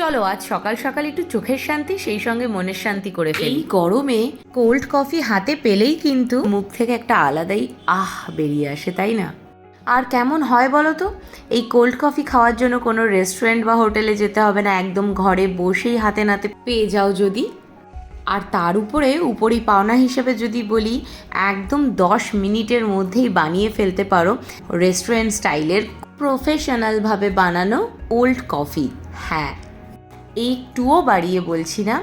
চলো, আজ সকাল সকাল একটু চোখের শান্তি, সেই সঙ্গে মনের শান্তি করে ফেলি। গরমে কোল্ড কফি হাতে পেলেই কিন্তু মুখ থেকে একটা আলাদাই আহ বেরিয়ে আসে, তাই না? আর কেমন হয় বলো তো? এই কোল্ড কফি খাওয়ার জন্য কোনো রেস্টুরেন্ট বা হোটেলে যেতে হবে না, একদম ঘরে বসেই হাতে নাতে পেয়ে যাও যদি। আর তার উপরে উপরই পাওনা হিসেবে যদি বলি, একদম দশ মিনিটের মধ্যেই বানিয়ে ফেলতে পারো রেস্টুরেন্ট স্টাইলের প্রফেশনালভাবে বানানো ওল্ড কফি। হ্যাঁ একটুও বাড়িয়ে বলছি না।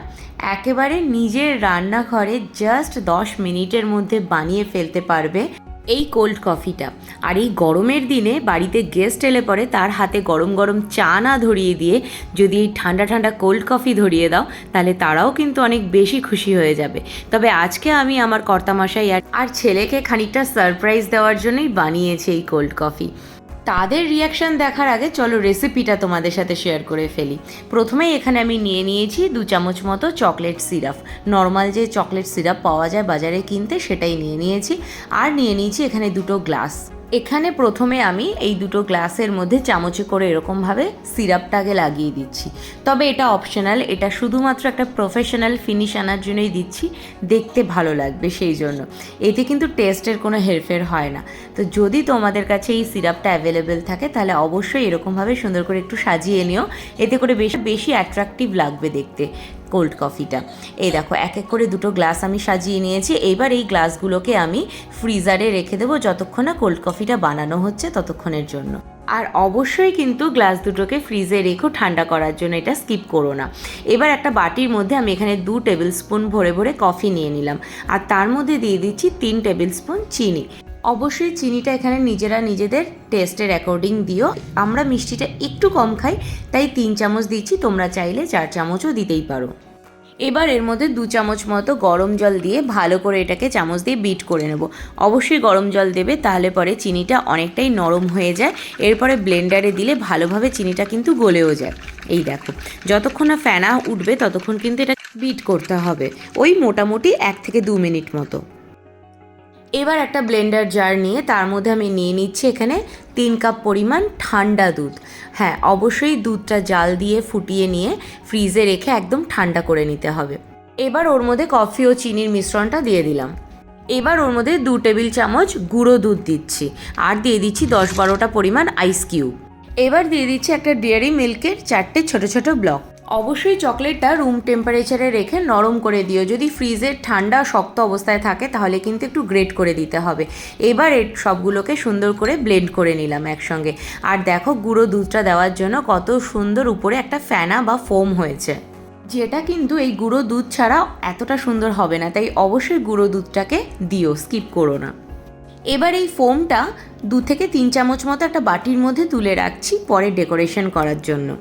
একেবারে নিজের রান্নাঘরে জাস্ট দশ মিনিটের মধ্যে বানিয়ে ফেলতে পারবে এই কোল্ড কফিটা আর এই গরমের দিনে বাড়িতে গেস্ট এলে পরে তার হাতে গরম গরম চা না ধরিয়ে দিয়ে যদি এই ঠান্ডা ঠান্ডা কোল্ড কফি ধরিয়ে দাও, তাহলে তারাও কিন্তু অনেক বেশি খুশি হয়ে যাবে। তবে আজকে আমি আমার কর্তামশাই আর ছেলেকে খানিকটা সারপ্রাইজ দেওয়ার জন্যই বানিয়েছি এই কোল্ড কফি তাদের রিয়াকশান দেখার আগে চলো রেসিপিটা তোমাদের সাথে শেয়ার করে ফেলি। প্রথমেই এখানে আমি নিয়ে নিয়েছি দু চামচ মতো চকলেট সিরাপ নর্মাল যে চকলেট সিরাপ পাওয়া যায় বাজারে কিনতে সেটাই নিয়ে নিয়েছি। আর নিয়ে নিয়েছি এখানে দুটো গ্লাস এখানে প্রথমে আমি এই দুটো গ্লাসের মধ্যে চামচে করে এরকমভাবে সিরাপটাকে লাগিয়ে দিচ্ছি। তবে এটা অপশনাল এটা শুধুমাত্র একটা প্রফেশনাল ফিনিশ আনার জন্যই দিচ্ছি। দেখতে ভালো লাগবে সেই জন্য। এতে কিন্তু টেস্টের কোনো হেরফের হয় না। তো যদি তোমাদের কাছে এই সিরাপটা অ্যাভেলেবেল থাকে, তাহলে অবশ্যই এরকমভাবে সুন্দর করে একটু সাজিয়ে নিও। এতে করে বেশি বেশি অ্যাট্রাকটিভ লাগবে দেখতে। কোল্ড কফিটা এই দেখো, এক এক করে দুটো গ্লাস আমি সাজিয়ে নিয়েছি। এবার এই গ্লাসগুলোকে আমি ফ্রিজারে রেখে দেবো যতক্ষণ না কোল্ড কফিটা বানানো হচ্ছে ততক্ষণের জন্য। আর অবশ্যই কিন্তু গ্লাস দুটোকে ফ্রিজে রেখো ঠান্ডা করার জন্য, এটা স্কিপ করো না। এবার একটা বাটির মধ্যে আমি এখানে দু টেবিল স্পুন ভরে ভরে কফি নিয়ে নিলাম। আর তার মধ্যে দিয়ে দিচ্ছি তিন টেবিল স্পুন চিনি। অবশ্যই চিনিটা এখানে নিজেরা নিজেদের টেস্টের অ্যাকর্ডিং দিও। আমরা মিষ্টিটা একটু কম খাই, তাই তিন চামচ দিচ্ছি, তোমরা চাইলে চার চামচও দিতেই পারো। এবার এর মধ্যে দু চামচ মতো গরম জল দিয়ে ভালো করে এটাকে চামচ দিয়ে বিট করে নেব। অবশ্যই গরম জল দেবে, তাহলে পরে চিনিটা অনেকটাই নরম হয়ে যায়। এরপরে ব্লেন্ডারে দিলে ভালোভাবে চিনিটা কিন্তু গলেও যায়। এই দেখো, যতক্ষণ না ফেনা উঠবে, ততক্ষণ কিন্তু এটা বিট করতে হবে। ওই মোটামুটি এক থেকে দু মিনিট মতো। এবার একটা ব্লেন্ডার জার নিয়ে তার মধ্যে আমি নিয়ে নিচ্ছি এখানে তিন কাপ পরিমাণ ঠান্ডা দুধ। হ্যাঁ অবশ্যই দুধটা জাল দিয়ে ফুটিয়ে নিয়ে ফ্রিজে রেখে একদম ঠান্ডা করে নিতে হবে। এবার ওর মধ্যে কফি ও চিনির মিশ্রণটা দিয়ে দিলাম। এবার ওর মধ্যে দু টেবিল চামচ গুঁড়ো দুধ দিচ্ছি আর দিয়ে দিচ্ছি দশ বারোটা পরিমাণ আইস কিউব। এবার দিয়ে দিচ্ছি একটা ডেয়ারি মিল্কের চারটে ছোট ছোট ব্লক। অবশ্যই চকলেটটা রুম টেম্পারেচারে রেখে নরম করে দিও। যদি ফ্রিজের ঠান্ডা, শক্ত অবস্থায় থাকে, তাহলে কিন্তু একটু গ্রেট করে দিতে হবে। এবার এর সবগুলোকে সুন্দর করে ব্লেন্ড করে নিলাম একসঙ্গে। আর দেখো, গুঁড়ো দুধটা দেওয়ার জন্য কত সুন্দর উপরে একটা ফ্যানা বা ফোম হয়েছে। যেটা কিন্তু এই গুঁড়ো দুধ ছাড়া এতটা সুন্দর হবে না, তাই অবশ্যই গুঁড়ো দুধটাকে দিও স্কিপ করো না। এবার এই ফোমটা দু থেকে তিন চামচ মতো একটা বাটির মধ্যে তুলে রাখছি, পরে ডেকোরেশন করার জন্য।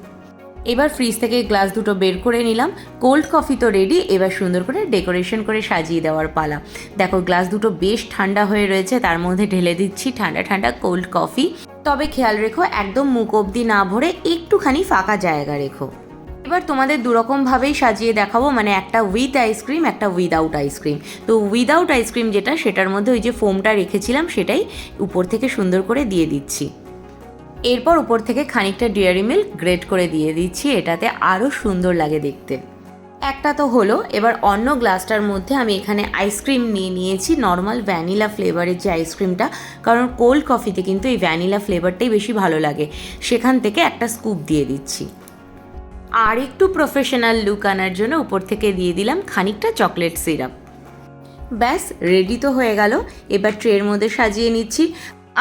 এবার ফ্রিজ থেকে গ্লাস দুটো বের করে নিলাম। কোল্ড কফি তো রেডি এবার সুন্দর করে ডেকোরেশন করে সাজিয়ে দেওয়ার পালা। দেখো গ্লাস দুটো বেশ ঠান্ডা হয়ে রয়েছে, তার মধ্যে ঢেলে দিচ্ছি ঠান্ডা ঠান্ডা কোল্ড কফি তবে খেয়াল রেখো, একদম মুখ অবধি না ভরে একটুখানি ফাঁকা জায়গা রেখো। এবার তোমাদের দুরকমভাবেই সাজিয়ে দেখাবো মানে একটা উইথ আইসক্রিম একটা উইদাউট আইসক্রিম তো উইদাউট আইসক্রিম যেটা, সেটার মধ্যে ওই যে ফোমটা রেখেছিলাম, সেটাই উপর থেকে সুন্দর করে দিয়ে দিচ্ছি। এরপর উপর থেকে খানিকটা ডেয়ারি মিল্ক গ্রেট করে দিয়ে দিচ্ছি, এটাতে আরও সুন্দর লাগে দেখতে। একটা তো হলো, এবার অন্য গ্লাসটার মধ্যে আমি এখানে আইসক্রিম নিয়ে নিয়েছি নর্মাল ভ্যানিলা ফ্লেভারের যে আইসক্রিমটা কারণ কোল্ড কফিতে কিন্তু এই ভ্যানিলা ফ্লেভারটাই বেশি ভালো লাগে। সেখান থেকে একটা স্কুপ দিয়ে দিচ্ছি। আর একটু প্রফেশনাল লুক আনার জন্য উপর থেকে দিয়ে দিলাম খানিকটা চকলেট সিরাপ ব্যাস রেডি তো হয়ে গেল। এবার ট্রের মধ্যে সাজিয়ে নিচ্ছি।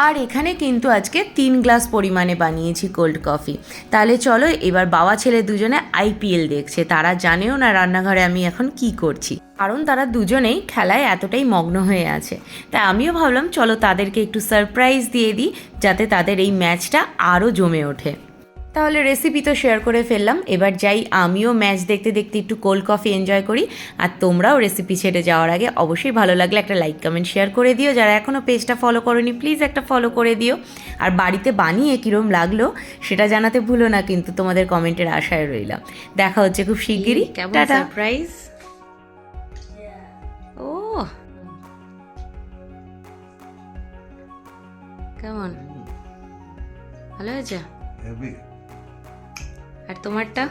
আর এখানে কিন্তু আজকে তিন গ্লাস পরিমাণে বানিয়েছি কোল্ড কফি তাহলে চলো, এবার বাবা ছেলে দুজনে আইপিএল দেখছে। তারা জানেও না রান্নাঘরে আমি এখন কি করছি। কারণ তারা দুজনেই খেলায় এতটাই মগ্ন হয়ে আছে। তাই আমিও ভাবলাম, চলো তাদেরকে একটু সারপ্রাইজ দিয়ে দিই, যাতে তাদের এই ম্যাচটা আরও জমে ওঠে। তাহলে রেসিপি তো শেয়ার করে ফেললাম। এবার যাই আমিও ম্যাচ দেখতে দেখতে একটু কোল্ড কফি এনজয় করি। আর তোমরাও রেসিপি ছেড়ে যাওয়ার আগে অবশ্যই ভালো লাগলে একটা লাইক কমেন্ট শেয়ার করে দিও। যারা এখনও পেজটা ফলো করোনি প্লিজ একটা ফলো করে দিও। আর বাড়িতে বানিয়ে কীরম লাগল সেটা জানাতে ভুলো না কিন্তু তোমাদের কমেন্টের আশায় রইলাম। দেখা হচ্ছে খুব শিগগিরই। কেমন টাটা। সারপ্রাইজ ও কেমন? ভালো হয়েছে? আর তোমারটা?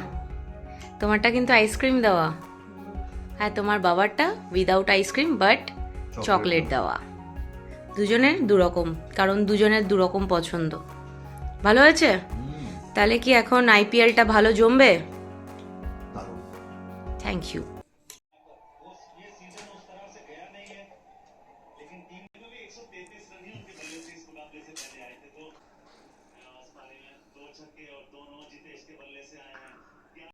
তোমারটা কিন্তু আইসক্রিম দেওয়া। হ্যাঁ তোমার বাবারটা without ice cream but chocolate দেওয়া। দুজনের দুরকম কারণ দুজনের দুরকম পছন্দ। ভালো হয়েছে? তাহলে কি এখন আইপিএলটা ভালো জমবে? থ্যাংক ইউ सुरक्षा के और दोनों जीते इसके बल्ले से आए हैं।